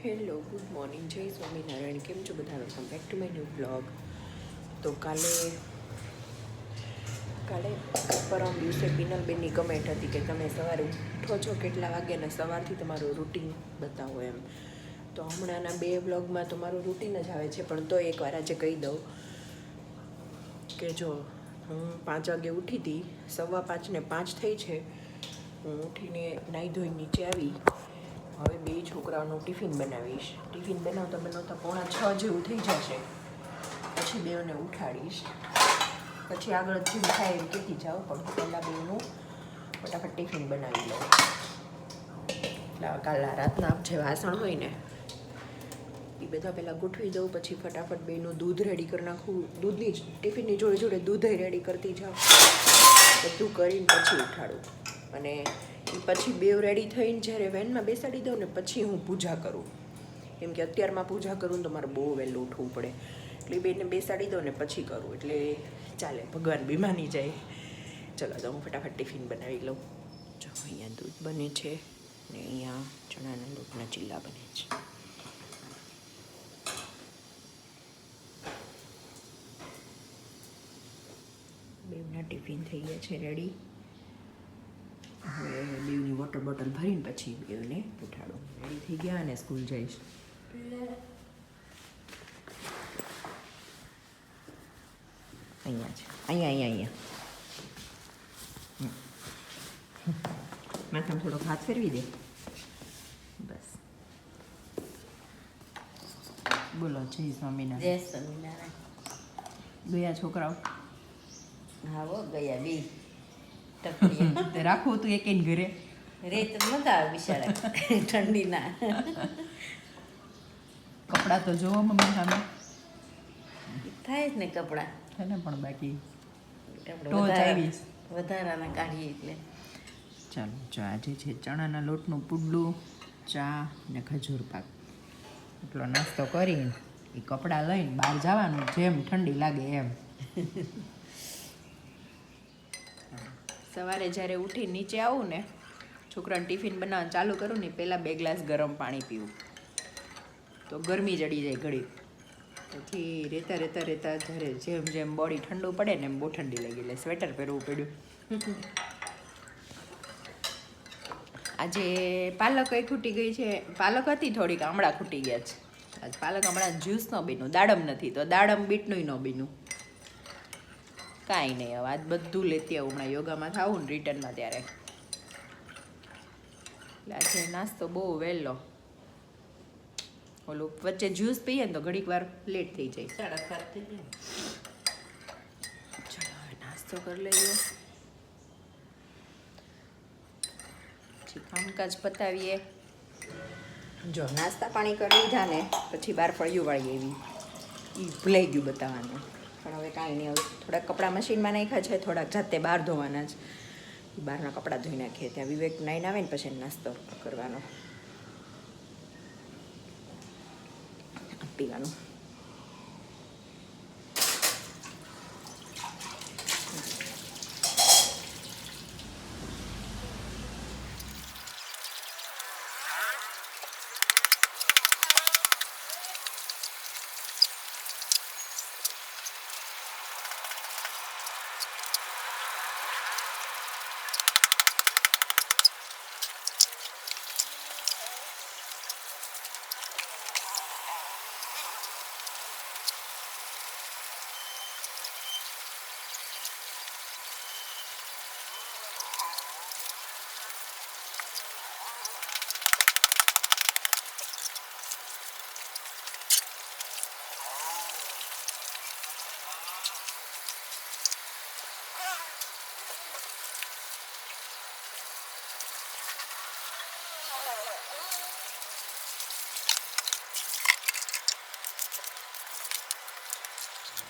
Hello good morning જય સ્વામિનારાયણ કેમ છો બધા welcome back to my new blog તો કાલે કાલે પરમ દિવસે પિનલબેનની કમેન્ટ હતી કે તમે સવારે ઉઠો છો કેટલા વાગે ને સવારથી તમારું રૂટીન બતાવો એમ. તો હમણાંના બે બ્લોગમાં તો મારું રૂટીન જ આવે છે, પણ તો એકવાર આજે કહી દઉં કે જો, હું પાંચ વાગે ઉઠી હતી સવા પાંચને પાંચ થઈ છે. હું ઉઠીને નાહી ધોઈ નીચે આવી. છોકરાઓનું ટિફિન બનાવીશ. ટિફિન બનાવતા બનાવતા પોણા છ જેવું થઈ જશે. પછી બેઓને ઉઠાડીશ. પછી આગળ જેમ થાય એમ કહેતી જાઓ, પણ પહેલાં બેનું ફટાફટ ટિફિન બનાવી લઉં. એટલે કાલના રાતના જે વાસણ હોય ને, એ બધા પહેલાં ગોઠવી દઉં, પછી ફટાફટ બેનું દૂધ રેડી કરી નાખું. દૂધની ટિફિનની જોડે જોડે દૂધ રેડી કરતી જાઉં. બધું કરીને પછી ઉઠાડું. અને પછી બેવ રેડી થઈને જ્યારે વેનમાં બેસાડી દઉં ને પછી હું પૂજા કરું. કેમ કે અત્યારમાં પૂજા કરું તો મારે બહુ વહેલું ઉઠવું પડે. એટલે બેને બેસાડી દઉં ને પછી કરું. એટલે ચાલે, ભગવાન બી માની જાય. ચલો, તો હું ફટાફટ ટિફિન બનાવી લઉં. જો, અહીંયા દૂધ બને છે ને અહીંયા ચણાના લોટના ચીલા બને છે. બેવના ટિફિન થઈ ગયા છે રેડી હવે બેવની વોટર બોટલ ભરીને પછી બેવને ઉઠાડો. રેડી થઈ ગયા અને સ્કૂલ જઈશ. અહીંયા છે. અહીંયા અહીંયા અહીંયા. માથામાં થોડોક હાથ ફેરવી દે. બસ. બોલો જય સ્વામિનારાયણ. જય સ્વામિનારાયણ. ગયા છોકરાઓ? હા ગયા બી. તે રાખવું હતું એક ઘરે. રેત મજા આવે બિચારા. ઠંડીના. કપડાં તો જોવો મમ્મી સામે. થાય જ ને કપડાં. છે ને પણ બાકી. વધારાના કાઢીએ એટલે. ચાલો જો આજે છે ચણાના લોટનું પુડલું ચા ને ખજૂર પાક. એટલો નાસ્તો કરીને એ કપડાં લઈને બહાર જવાનું જેમ ઠંડી લાગે એમ. સવારે જ્યારે ઉઠી નીચે આવું ને, છોકરાને ટિફિન બનાવવાનું ચાલુ કરું ને, પહેલાં બે ગ્લાસ ગરમ પાણી પીવું. તો ગરમી ચડી જાય ઘડી પછી રહેતા રહેતા રહેતા જ્યારે જેમ જેમ બોડી ઠંડુ પડે ને એમ બહુ ઠંડી લાગી એટલે સ્વેટર પહેરવું પડ્યું. આજે પાલક એ ખૂટી ગઈ છે. પાલક હતી થોડીક આમળા ખૂટી ગયા છે. આજ પાલક હમણાં જ્યુસ ન બીનું દાડમ નથી. તો દાડમ બીટનું ન બીનું કાંઈ નહીં. હવે આજ બધું લેતી આવું. હમણાં યોગામાં થાવું ને રિટર્નમાં ત્યારે. એટલે આજે નાસ્તો બહુ વહેલો. ઓલું વચ્ચે જ્યુસ પીએ ને તો ઘડીક વાર લેટ થઈ જાય. સાડા સાત થઈ જાય. ચલો હવે નાસ્તો કરી લઈએ. પછી કામકાજ પતાવીએ. જો નાસ્તા પાણી કરી લીધા ને પછી બાર ફળિયું વાળી એવી. એ ભૂલાઈ ગયું બતાવવાનું. પણ હવે કાંઈ નહીં. હવે થોડાક કપડાં મશીનમાં નાખ્યા છે, થોડાક જાતે બહાર ધોવાના જ બહારના કપડાં ધોઈ નાખીએ. ત્યાં વિવેક નાઈને આવે ને પછી નાસ્તો કરવાનો. પીવાનું.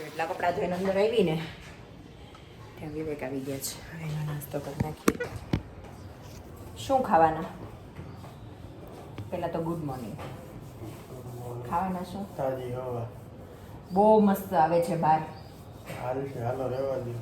તો એટલા કપડાં ધોઈને અંદર આવી ને ત્યાં વિવેક આવી ગયા છે. હવે એનો નાસ્તો કરી નાખીએ. શું ખાવાના? પહેલાં તો ગુડ મોર્નિંગ ખાવાના શું? તાજી હવા. બહુ મસ્ત આવે છે બહાર. હાલ છે હાલો રહેવા દો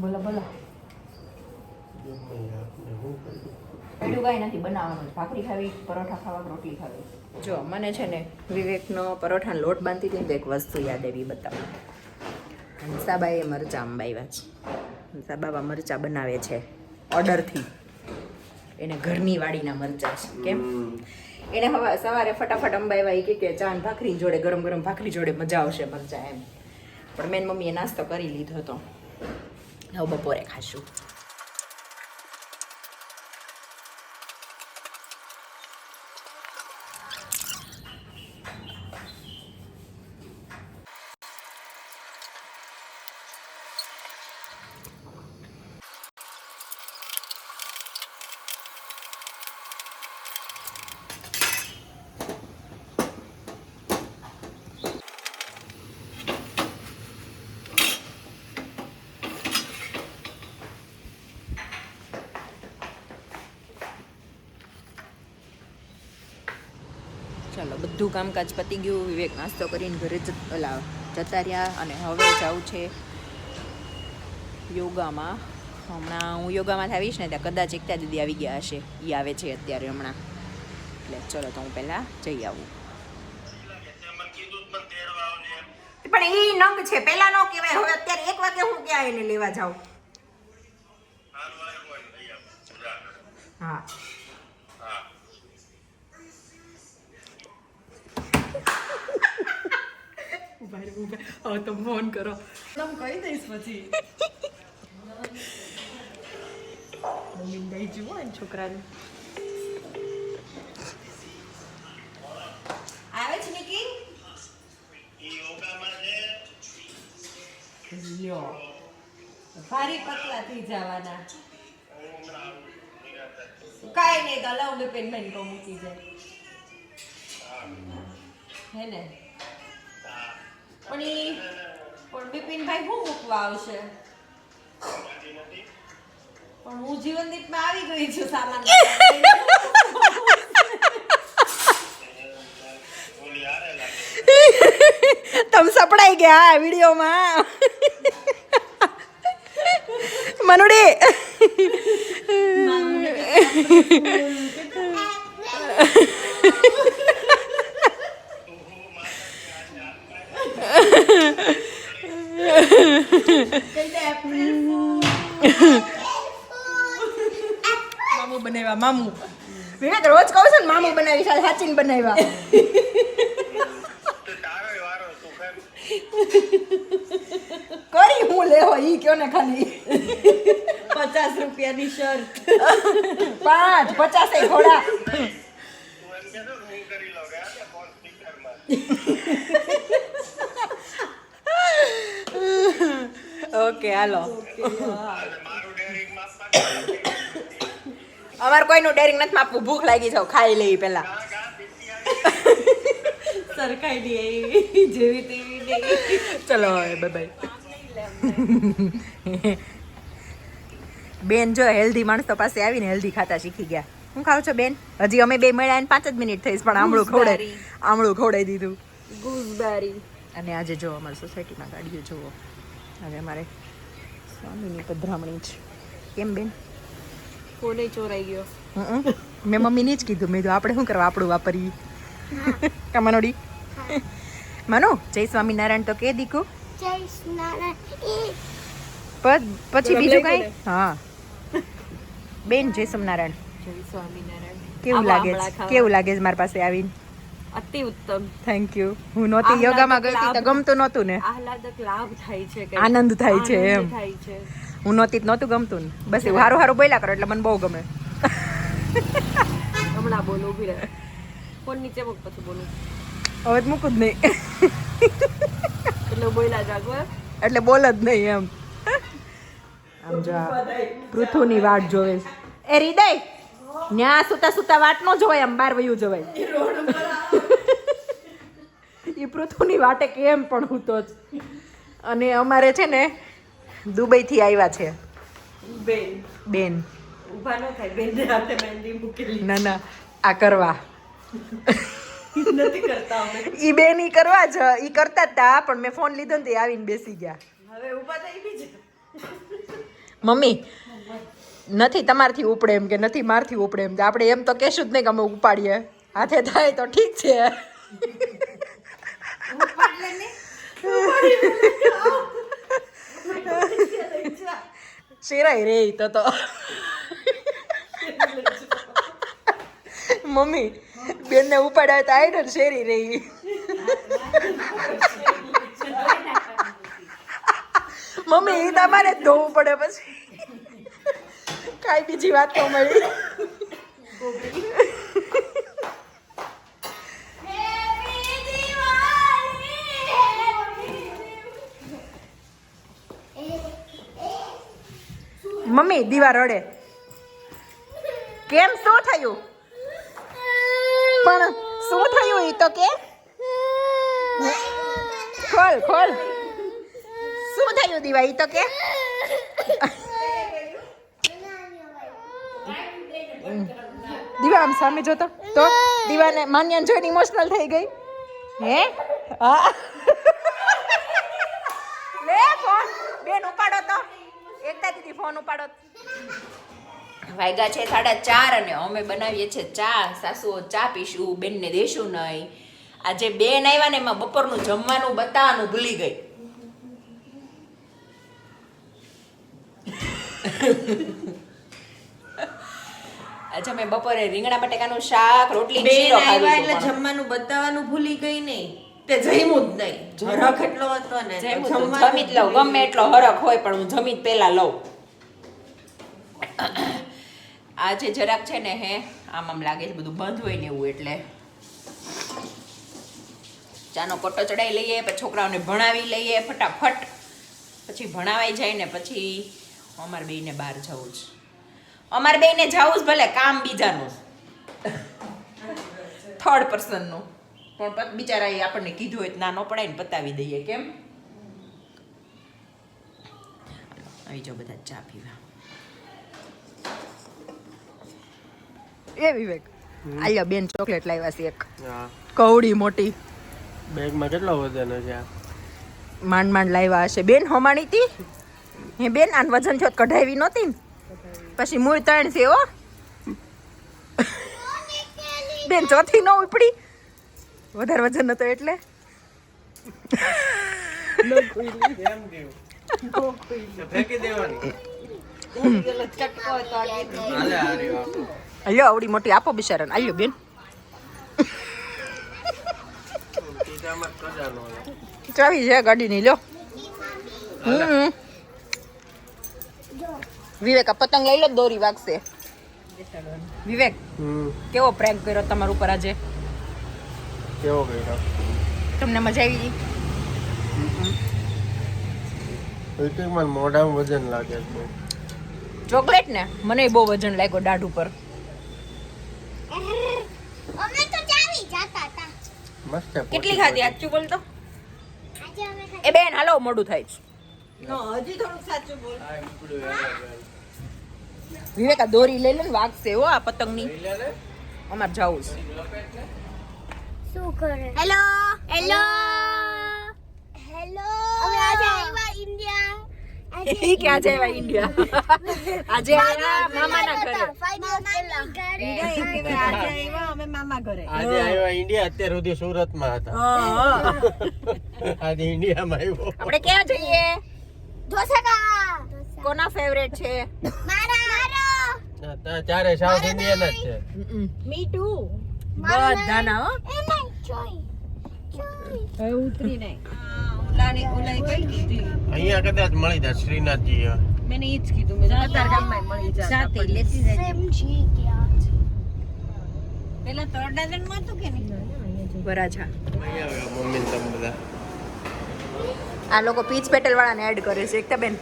બોલો બોલો. એટલું કાંઈ નથી બનાવવાનું ભાખરી ખાવી પરોઠા ખાવા રોટલી ખાવી. જો મને છે ને વિવેકનો પરોઠાનો લોટ બાંધતી હતી તો એક વસ્તુ યાદ આવી બતાવું. હંસાબાએ મરચાં અંબાવ્યા છે. હંસાબાવા મરચાં બનાવે છે ઓર્ડરથી. એને ઘરની વાડીના મરચાં છે. કેમ? એને હવે સવારે ફટાફટ અંબાવ્યા એ કે ચાન ચા ભાખરી જોડે ગરમ ગરમ ભાખરી જોડે મજા આવશે મરચાં એમ. પણ મેન મમ્મીએ નાસ્તો કરી લીધો હતો. હવે બપોરે ખાશું. ચાલો બધું કામકાજ પતી ગયું વિવેક નાસ્તો કરીને ઘરે જ ઓલા જતા રહ્યા અને હવે જાઉં છે યોગામાં. હમણાં હું યોગામાંથી આવીશ ને ત્યાં કદાચ એકતા દીદી આવી ગયા હશે. એ આવે છે અત્યારે હમણાં. એટલે ચલો તો હું પહેલાં જઈ આવું. પણ એ નંગ છે પહેલા નો કહેવાય. હવે અત્યારે એક વાગે હું ક્યાં એને લેવા જાઉં? હા. ઊભા રે ઊભા હવે તો ફોન કરો. તમે કહી દઈશ પછી. મમ્મી દઈ જુઓ ને છોકરાને. આવે છે નિકી યો ભારી પતલા થઈ જવાના. કાંઈ નહીં તો લવ પેન મૂકી જાય. હે ને? પણ પણ બિપિનભાઈ શું મૂકવા આવશે? પણ હું જીવનદીપમાં આવી ગઈ છું સામાન તમે સપડાઈ ગયા આ વિડીયોમાં? મનુડી. મામુ બનાવ્યા મામુ. વિવેક રોજ કહું છું ને મામુ બનાવી સાચી ને બનાવ્યા. કરી હું લેવો ઈ કયો ને ખાલી. પચાસ રૂપિયાની શર્ટ. પાંચ પચાસ એ ઘોડા. ઓકે હાલો. અમારે કોઈનું ડેરિંગ નથી માપવું. ભૂખ લાગી જાવ ખાઈ લઈ પેલા સરખાઈ દે જેવી તેવી ચલો હવે બાય બેન જો હેલ્ધી માણસો પાસે આવીને હેલ્ધી ખાતા શીખી ગયા. હું ખાવ છો બેન? હજી અમે બે મળ્યા પાંચ જ મિનિટ થઈશ પણ આમળું ખવડાય. આમળું ખવડાઈ દીધું. ગુસબેરી. અને આજે જો અમારી સોસાયટીમાં ગાડીઓ જુઓ. હવે અમારે સ્વામીની પધરામણી છે કેમ બેન? ફોને ચોરાઈ ગયો. મેં મમ્મીને જ કીધું. મેં કીધું આપણે શું કરવા આપણું વાપરીએ કમાનોડી માનો જય સ્વામિનારાયણ તો કે દીકુ જય સ્નારાયણ પ- પછી બીજું કઈ? હા. બેન જય સ્વામિનારાયણ. જય સ્વામિનારાયણ. કેવું લાગે છે? કેવું લાગે છે મારી પાસે આવીને? અતિ ઉત્તમ. થેન્ક યુ હું નહોતી યોગામાં ગઈ હતી તો ગમતું નહોતું ને. આહલાદક લાભ થાય છે. આનંદ થાય છે એમ. થાય છે. હું નહોતી જ નહોતું ગમતું ને. બસ એવું હારું હારું બોલ્યા કરો એટલે મને બહુ ગમે. હમણાં બોલો ઊભી રહે. ફોન નીચે મૂક પછી બોલું. હવે તો મૂકું જ નહીં. એટલે બોલ્યા જાગો. એટલે બોલ જ નહીં એમ. આમ જો પૃથુની વાટ જોવે. એ હૃદય! ન્યા સુતા સુતા વાટ નો જોવાય આમ બાર વયું જોવાય. એ પૃથુની વાટે કેમ પણ હું તો જ. અને અમારે છે ને દુબઈથી આવ્યા છે. બેન. બેન. ઊભા ન થાય બેન હાથે મહેંદી મૂકેલી. ના ના આ કરવા. નથી કરતા ઈ બેન ઈ કરવા જ ઈ કરતા હતા પણ મેં ફોન લીધો ને તે આવીને બેસી ગયા. હવે ઊભા થઈ બી છે મમ્મી નથી તમારથી ઉપડે એમ કે નથી મારથી ઉપડે એમ આપણે એમ તો કહેશું જ નહીં કે અમે ઉપાડીએ. હાથે થાય તો ઠીક છે. શેરાય રે તો તો મમ્મી બેનને ઉપાડ્યા તો આઈડલ શેરી રહી મમ્મી તમારે જ ધોવું પડે પછી કાંઈ બીજી વાત તો મળી મમ્મી, દીવા રડે. કેમ શું થયું? પણ શું થયું એ તો કે? ખોલ ખોલ. શું થયું દીવા, ઈ તો કે? દીવા, આમ સામે જોતો. તો દીવાને માન્યાને જોઈને ઇમોશનલ થઈ ગઈ. હે? હા લે ફોન બેન ઉપાડો તો એકતા દીદી ફોન ઉપાડો વાગ્યા છે સાડા ચાર અને અમે બનાવીએ છીએ ચા. સાસુઓ ચા પીશું બેનને દેશું નહીં. આજે બેન આવ્યા ને એમાં બપોરનું જમવાનું બતાવવાનું ભૂલી ગઈ. આજે અમે બપોરે રીંગણા બટેકાનું શાક રોટલી બેન આવ્યા ખાધું એટલે જમવાનું બતાવવાનું ભૂલી ગઈ નહીં તે જમ્યું જ નહીં. હરખ એટલો હતો ને જમી જ લઉં. ગમે એટલો હરખ હોય પણ હું જમી જ પહેલા લઉં. આજે જરાક છે ને હે, આમ આમ લાગે છે બધું બંધ હોય ને એવું એટલે. ચાનો કોટો ચડાવી લઈએ, પછી છોકરાઓને ભણાવી લઈએ ફટાફટ. પછી ભણાવાઈ જાય ને પછી અમારે બેયને બહાર જવું જ અમારે બેયને જવું જ ભલે, કામ બીજાનું થર્ડ પર્સનનું પણ બિચારા એ આપણને કીધું હોય નાનો પડાય ને પતાવી દઈએ, કેમ? આવી જાઓ બધા ચા પીવા. એ વિવેક. આલ્યો બેન ચોકલેટ લાવ્યા છે એક. હા. કવડી મોટી. બેગમાં કેટલો વજન છે માંડ માંડ લાવ્યા હશે. બેન હમાણી હતી હે બેન આન વજન થયો કઢાવી નહોતી ને? પછી મૂળ ત્રણ છે હો. બેન ચોથી ન ઉપડી. વધારે વજન નતો એટલે. ફેંકી દેવાની. અલ્યો આવડી મોટી આપો બિચારા અલ્યો બેન. ચાવી છે ગાડીની લ્યો હમ વિવેક આ પતંગ લઈ લો દોરી વાગશે વિવેક કેવો પ્રેન્ક કર્યો તમારા ઉપર આજે કેવો કર્યો તમને મજા આવી ગઈ મોઢામાં વજન લાગે છે. ચોકલેટ ને? મને બહુ વજન લાગ્યો દાઢ ઉપર. અમે તો ચાવી જાતા હતા. મસ્ત કેટલી ખાધી? આચું બોલ તો. આજે અમે ખાધી. એ બેન હાલો મોડું થાય છે. હજી થોડુંક સાચું બોલ. વિવેક આ દોરી લઈ લે ને વાગશે હો આ પતંગની. અમાર લે ને. જવું છે. શું કરે? હેલો હેલો હેલો હવે આજે આવ્યા ઈ ક્યાં છે એવા ઇન્ડિયા આજે આયા મામાના ઘરે. ઘરે. આજે આવ્યા અમે મામા ઘરે. આજે આવ્યા ઇન્ડિયા અત્યાર સુધી સુરતમાં હતા. હા. આજે ઇન્ડિયામાં આવ્યો. આપણે ક્યાં જઈએ? ઢોસા. ખાવા કોના ફેવરેટ છે? મારા. ચારે સાઉથ ઇન્ડિયન જ છે. મી ટુ બધાના હો. એ નહીં જોઈ જોઈ ઉતરી નહીં ઓલાની ઓલાએ કઈ કીધી અહીંયા કદાચ મળી જાય શ્રીનાથજી મેં ઈ જ કીધું મેં કતાર ગામમાં મળી જાય સાથે લેતી જાય સમજી ગયા પેલા ડઝનમાં હતું કે નહીં? વરાછા. મમ્મી ને બધા. આ લોકો પીચ પેટલ વાળાને એડ કરે છે એકતા બેન.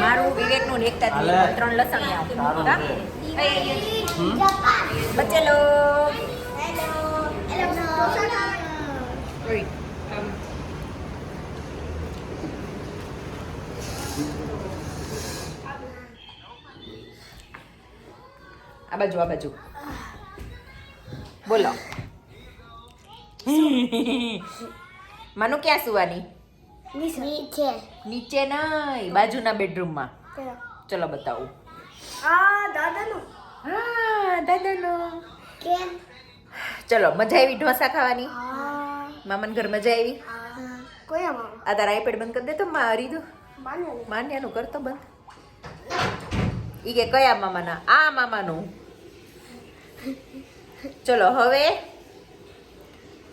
મારું. વિવેકનું ને એકતા ત્રણ લસણ જપાન બચ્ચે લોગ આ બાજુ આ બાજુ. બોલો. માનું ક્યાં સુવાની? નીચે. નીચે નહીં બાજુના બેડરૂમમાં. ચલો બતાવું. આ દાદાનું. હા દાદાનો. કેમ? ચલો મજા આવી ઢોસા ખાવાની? હા. મામાને ઘર મજા આવી? હા. કોઈ આ તારા આઈપેડ બંધ કરી દે તો મારી દો માન્યાનું. કરતો બંધ. ઈ કે કયા મામાના? આ મામાનું. ચલો હવે?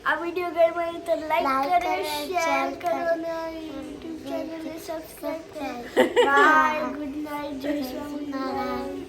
આ વિડિયો ગમ્યો તો લાઈક કરો શેર કરો અને યુટ્યુબ ચેનલને સબસ્ક્રાઇબ કરો બાય ગુડ નાઇટ જય સ્વામિનારાયણ